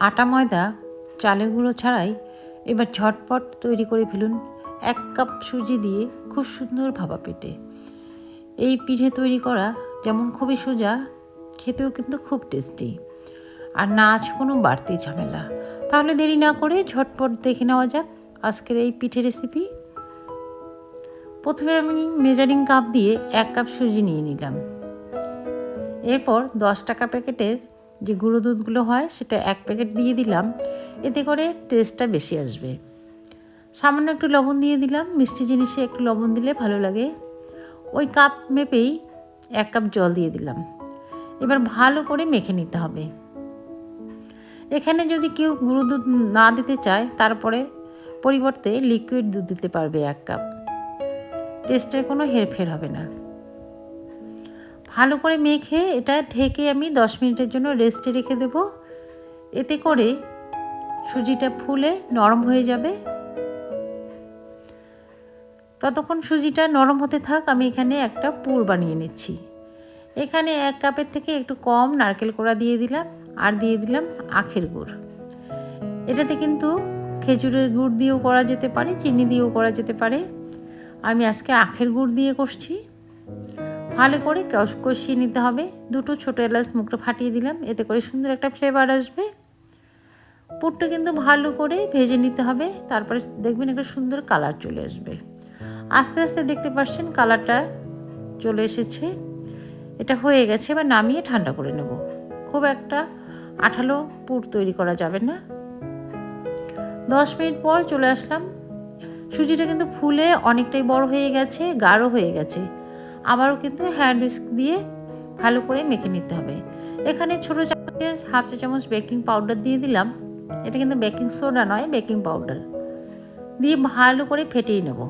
আটা ময়দা, চালের গুঁড়ো ছাড়াই এবার ঝটপট তৈরি করে ফেলুন এক কাপ সুজি দিয়ে খুব সুন্দর ভাবা পেটে। এই পিঠে তৈরি করা যেমন খুবই সোজা, খেতেও কিন্তু খুব টেস্টি। আর না আছে কোনো বাড়তি ঝামেলা। তাহলে দেরি না করে ঝটপট দেখে নেওয়া যাক আজকের এই পিঠে রেসিপি প্রথমে আমি মেজারিং কাপ দিয়ে এক কাপ সুজি নিয়ে নিলাম। এরপর দশ টাকা প্যাকেটের যে গুঁড়ো দুধগুলো হয় সেটা এক প্যাকেট দিয়ে দিলাম। এতে করে টেস্টটা বেশি আসবে। সামান্য একটু লবণ দিয়ে দিলাম। মিষ্টি জিনিসে একটু লবণ দিলে ভালো লাগে। ওই কাপ মেপেই এক কাপ জল দিয়ে দিলাম। এবার ভালো করে মেখে নিতে হবে। এখানে যদি কেউ গুঁড়ো দুধ না দিতে চায়, তারপরে পরিবর্তে লিকুইড দুধ দিতে পারবে এক কাপ টেস্টের কোনো হেরফের হবে না। ভালো করে মেখে এটা ঢেকে আমি দশ মিনিটের জন্য রেস্টে রেখে দেব। এতে করে সুজিটা ফুলে নরম হয়ে যাবে। ততক্ষণ সুজিটা নরম হতে থাক, আমি এখানে একটা পুর বানিয়ে নিচ্ছি। এখানে এক কাপের থেকে একটু কম নারকেল কোড়া দিয়ে দিলাম আর দিয়ে দিলাম আখের গুড়। এটাতে কিন্তু খেজুরের গুড় দিয়েও করা যেতে পারে, চিনি দিয়েও করা যেতে পারে। আমি আজকে আখের গুড় দিয়ে করছি। ভালো করে কষিয়ে নিতে হবে। দুটো ছোটো এলাচ মুখটা ফাটিয়ে দিলাম। এতে করে সুন্দর একটা ফ্লেভার আসবে। পুরটা কিন্তু ভালো করে ভেজে নিতে হবে। তারপরে দেখবেন একটা সুন্দর কালার চলে আসবে। আস্তে আস্তে দেখতে পাচ্ছেন কালারটা চলে এসেছে। এটা হয়ে গেছে। এবার নামিয়ে ঠান্ডা করে নেব। খুব একটা আঠালো পুর তৈরি করা যাবে না। দশ মিনিট পর চলে আসলাম। সুজিটা কিন্তু ফুলে অনেকটাই বড় হয়ে গেছে, গাঢ় হয়ে গেছে। আবারও কিন্তু হ্যান্ড উইস্ক দিয়ে ভালো করে মেখে নিতে হবে। এখানে ছোটো চামচে হাফ চা চামচ বেকিং পাউডার দিয়ে দিলাম। এটা কিন্তু বেকিং সোডা নয় বেকিং পাউডার দিয়ে ভালো করে ফেটিয়ে নেব।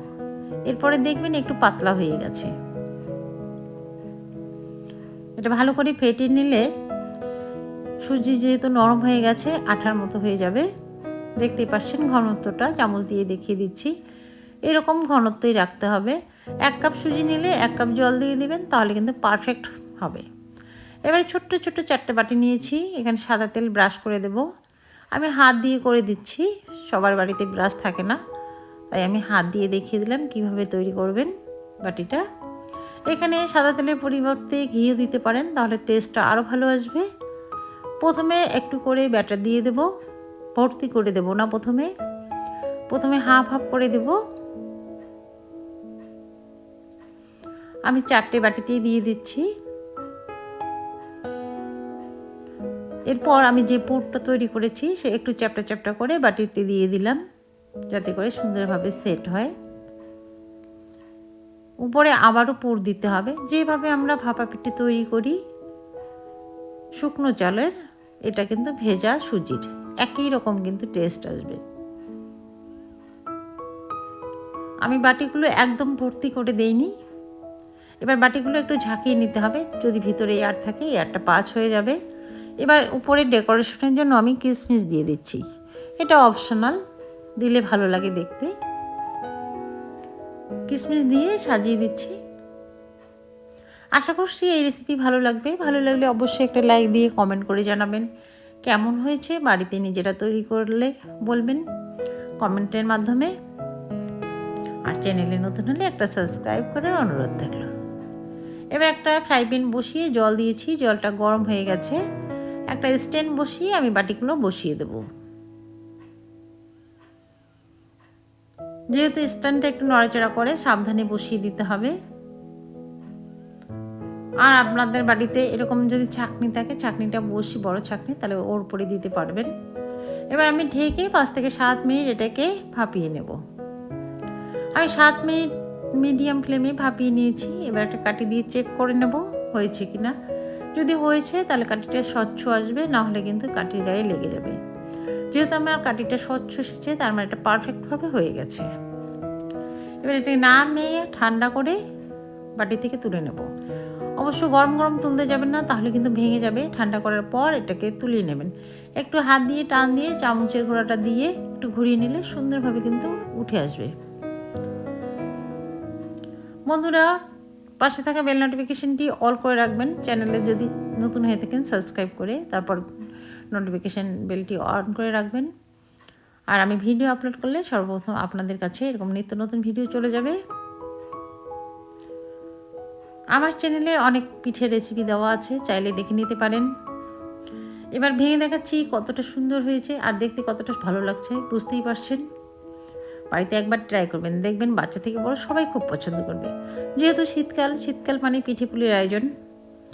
এরপরে দেখবেন একটু পাতলা হয়ে গেছে। এটা ভালো করে ফেটিয়ে নিলে সুজি যেহেতু নরম হয়ে গেছে, আঠার মতো হয়ে যাবে। দেখতেই পাচ্ছেন ঘনত্বটা, চামচ দিয়ে দেখিয়ে দিচ্ছি। এরকম ঘনত্বই রাখতে হবে। এক কাপ সুজি নিলে এক কাপ জল দিয়ে দিবেন, তাহলে কিন্তু পারফেক্ট হবে। এবারে ছোট্ট ছোট্ট চারটে বাটি নিয়েছি, এখানে সাদা তেল ব্রাশ করে দেব। আমি হাত দিয়ে করে দিচ্ছি, সবার বাড়িতে ব্রাশ থাকে না, তাই আমি হাত দিয়ে দেখিয়ে দিলাম কীভাবে তৈরি করবেন বাটিটা। এখানে সাদা তেলের পরিবর্তে ঘিও দিতে পারেন, তাহলে টেস্টটা আরও ভালো আসবে। প্রথমে একটু করে ব্যাটার দিয়ে দেব, ভর্তি করে দেব না প্রথমে। প্রথমে হাফ হাফ করে দেব। আমি চারটে বাটিতেই দিয়ে দিচ্ছি। এরপর আমি যে পুরটা তৈরি করেছি, সে একটু চ্যাপটা চ্যাপটা করে বাটিতে দিয়ে দিলাম, যাতে করে সুন্দরভাবে সেট হয়। উপরে আবারও পুর দিতে হবে। যেভাবে আমরা ভাপা পিঠে তৈরি করি, শুকনো চালের, এটা কিন্তু ভেজা সুজির, একই রকম কিন্তু টেস্ট আসবে। আমি বাটিগুলো একদম ভর্তি করে দেইনি এবার বাটিগুলো একটু ঝাঁকিয়ে নিতে হবে। যদি ভিতরে এয়ার থাকে এয়ারটা পাঁচ হয়ে যাবে। এবার উপরে ডেকোরেশনের জন্য আমি কিশমিশ দিয়ে দিচ্ছি। এটা অপশনাল দিলে ভালো লাগে দেখতে। কিশমিশ দিয়ে সাজিয়ে দিচ্ছি। আশা করছি এই রেসিপি ভালো লাগবে। ভালো লাগলে অবশ্যই একটা লাইক দিয়ে কমেন্ট করে জানাবেন। কেমন হয়েছে? বাড়িতে নিজেরা তৈরি করলে বলবেন কমেন্টের মাধ্যমে। আর চ্যানেলে নতুন হলে একটা সাবস্ক্রাইব করার অনুরোধ থাকল। এবার একটা ফ্রাই প্যান বসিয়ে জল দিয়েছি, জলটা গরম হয়ে গেছে। একটা স্ট্যান্ড বসিয়ে আমি বাটিগুলো বসিয়ে দেবো। যেহেতু স্ট্যান্ডটা একটু নড়াচড়া করে, সাবধানে বসিয়ে দিতে হবে। আর আপনাদের বাড়িতে এরকম যদি ছাকনি থাকে ছাকনিটা বসি বড় ছাকনি তাহলে ওর উপরে দিতে পারবেন। এবার আমি ঢেকে পাঁচ থেকে সাত মিনিট এটাকে ভাপিয়ে নেব। আমি সাত মিনিট মিডিয়াম ফ্লেমে ভাপিয়ে নিয়েছি। এবার একটা কাটি দিয়ে চেক করে নেব, হয়েছে কি না যদি হয়েছে, তাহলে কাটিটা স্বচ্ছ আসবে, না হলে কিন্তু কাটির গায়ে লেগে যাবে। যেহেতু আমার কাটিটা স্বচ্ছ এসেছে, তার মানে এটা পারফেক্টভাবে হয়ে গেছে। এবার এটাকে নামিয়ে ঠান্ডা করে বাটি থেকে তুলে নেব। অবশ্য গরম গরম তুলতে যাবেন না, তাহলে কিন্তু ভেঙে যাবে। ঠান্ডা করার পর এটাকে তুলিয়ে নেবেন। একটু হাত দিয়ে টান দিয়ে চামচের ঘোড়াটা দিয়ে একটু ঘুরিয়ে নিলে সুন্দরভাবে কিন্তু উঠে আসবে। বন্ধুরা, পাশে থাকা বেল নোটিফিকেশনটি অল করে রাখবেন। চ্যানেলে যদি নতুন হয়ে থাকেন সাবস্ক্রাইব করে, তারপর নোটিফিকেশান বেলটি অন করে রাখবেন। আর আমি ভিডিও আপলোড করলে সর্বপ্রথম আপনাদের কাছে এরকম নিত্য নতুন ভিডিও চলে যাবে। আমার চ্যানেলে অনেক পিঠের রেসিপি দেওয়া আছে, চাইলে দেখে নিতে পারেন। এবার ভেঙে দেখাচ্ছি কতটা সুন্দর হয়েছে, আর দেখতে কতটা ভালো লাগছে, বুঝতেই পারছেন। বাড়িতে একবার ট্রাই করবেন। দেখবেন বাচ্চা থেকে বড় সবাই খুব পছন্দ করবে। যেহেতু শীতকাল শীতকাল মানে পিঠে পুলির আয়োজন।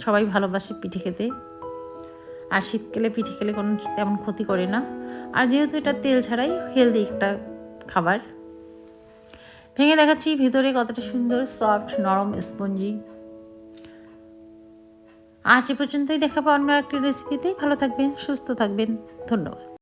সবাই ভালোবাসে পিঠে খেতে। আর শীতকালে পিঠে খেলে কোনো তেমন ক্ষতি করে না। আর যেহেতু এটা তেল ছাড়াই হেলদি একটা খাবার, ভেঙে দেখাচ্ছি ভিতরে কতটা সুন্দর সফট নরম স্পঞ্জি আজ এ পর্যন্তই দেখাবো অন্য একটি রেসিপিতে ভালো থাকবেন, সুস্থ থাকবেন। ধন্যবাদ।